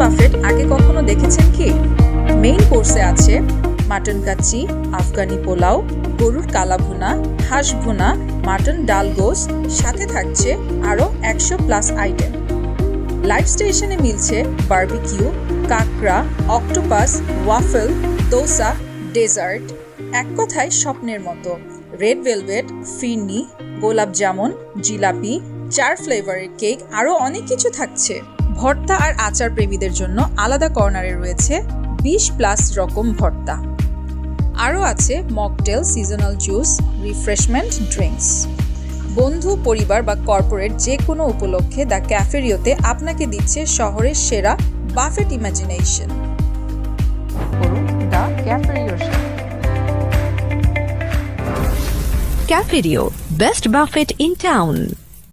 Buffet আগে কখনো দেখেছেন কি? মেইন কোর্সে আছে মাটন কাচ্চি, আফগানি পোলাও, গরুর কালাভুনা হাঁস ভুনা, মাটন ডাল গোস সাথে থাকছে আরও একশো প্লাস আইটেম। লাইফ স্টেশনে মিলছে বারবিকিউ, কাকড়া, অক্টোপাস, ওয়াফেল, দোসা, ডেজার্ট। এক কথায় স্বপ্নের মতো। রেড ভেলভেট, ফিরনি, গোলাপ জামুন, জিলাপি, চার ফ্লেভারের কেক, আরও অনেক কিছু থাকছে। ভর্তা আর আচার প্রেমীদের জন্য আলাদা কর্নারে রয়েছে বিশ প্লাস রকম ভর্তা। আরও আছে mocktail seasonal juice refreshment drinks. বন্ধু পরিবার বা কর্পোরেট যে কোনো উপলক্ষে দ্য ক্যাফেরিওতে আপনাকে দিচ্ছে শহরের সেরা বাফেট ইমাজিনেশন। করুন দ্য ক্যাফেরিওর সাথে Cafeteria,